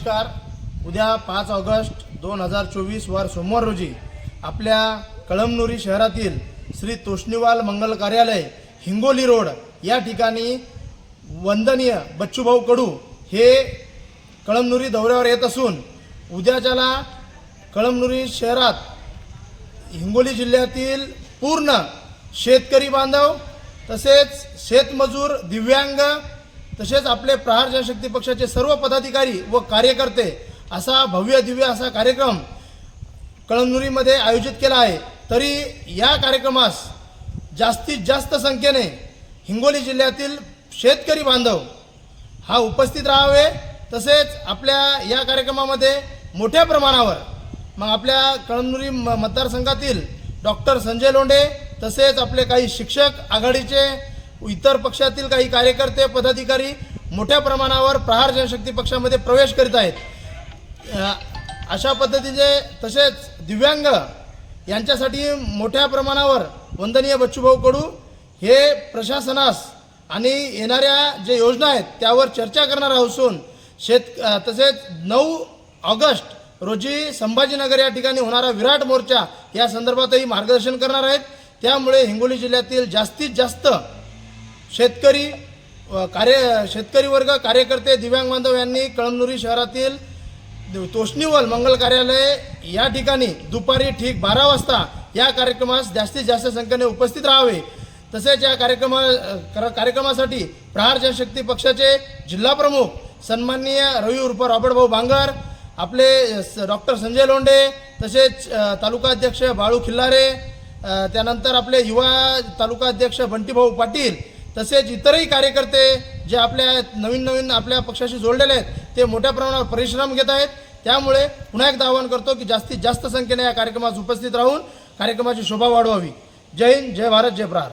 नमस्कार. उद्या पाच ऑगस्ट दोन हजार चोवीस वार सोमवार रोजी आपल्या कळमनुरी शहरातील श्री तोष्णीवाल मंगल कार्यालय हिंगोली रोड या ठिकाणी वंदनीय बच्चूभाऊ कडू हे कळमनुरी दौऱ्यावर येत असून उद्याच्याला कळमनुरी शहरात हिंगोली जिल्ह्यातील पूर्ण शेतकरी बांधव तसेच शेतमजूर दिव्यांग तसेच आपले प्रहार जनशक्ती पक्षाचे सर्व पदाधिकारी व कार्यकर्ते असा भव्य दिव्य असा कार्यक्रम कळमनुरीमध्ये आयोजित केला आहे. तरी या कार्यक्रमास जास्तीत जास्त संख्येने हिंगोली जिल्ह्यातील शेतकरी बांधव हा उपस्थित राहावे. तसेच आपल्या या कार्यक्रमामध्ये मोठ्या प्रमाणावर मग आपल्या कळमनुरी म- मतदारसंघातील डॉक्टर संजय लोंढे तसेच आपले काही शिक्षक आघाडीचे इतर पक्षातील काही कार्यकर्ते पदाधिकारी मोठ्या प्रमाणावर प्रहार जनशक्ती पक्षामध्ये प्रवेश करीत आहेत. अशा पद्धतीचे तसेच दिव्यांग यांच्यासाठी मोठ्या प्रमाणावर वंदनीय बच्चूभाऊ कडू हे प्रशासनास आणि येणाऱ्या जे योजना आहेत त्यावर चर्चा करणार असून शेत तसेच नऊ ऑगस्ट रोजी संभाजीनगर या ठिकाणी होणारा विराट मोर्चा या संदर्भातही मार्गदर्शन करणार आहेत. त्यामुळे हिंगोली जिल्ह्यातील जास्तीत जास्त शेतकरी व कार्य शेतकरी वर्ग कार्यकर्ते दिव्यांग बांधव यांनी कळमनुरी शहरातील तोष्णीवल मंगल कार्यालय या ठिकाणी दुपारी ठीक बारा वाजता या कार्यक्रमास जास्तीत जास्त संख्येने उपस्थित राहावे. तसेच या कार्यक्रमा कार्यक्रमासाठी प्रहार जनशक्ती पक्षाचे जिल्हाप्रमुख सन्माननीय रवी उर्फ रॉबर्टभाऊ बांगर आपले स- डॉक्टर संजय लोंढे तसेच तालुका अध्यक्ष बाळू खिल्लारे त्यानंतर आपले युवा तालुका अध्यक्ष बंटीभाऊ पाटील तसेच इतरही कार्यकर्ते जे आपल्या नवीन नवीन आपल्या पक्षाशी जोडलेले आहेत ते मोठ्या प्रमाणावर परिश्रम घेत आहेत. त्यामुळे पुन्हा एकदा आवाहन करतो की जास्तीत जास्त संख्येने या कार्यक्रमास उपस्थित राहून कार्यक्रमाची शोभा वाढवावी. जय हिंद जय भारत जय प्रार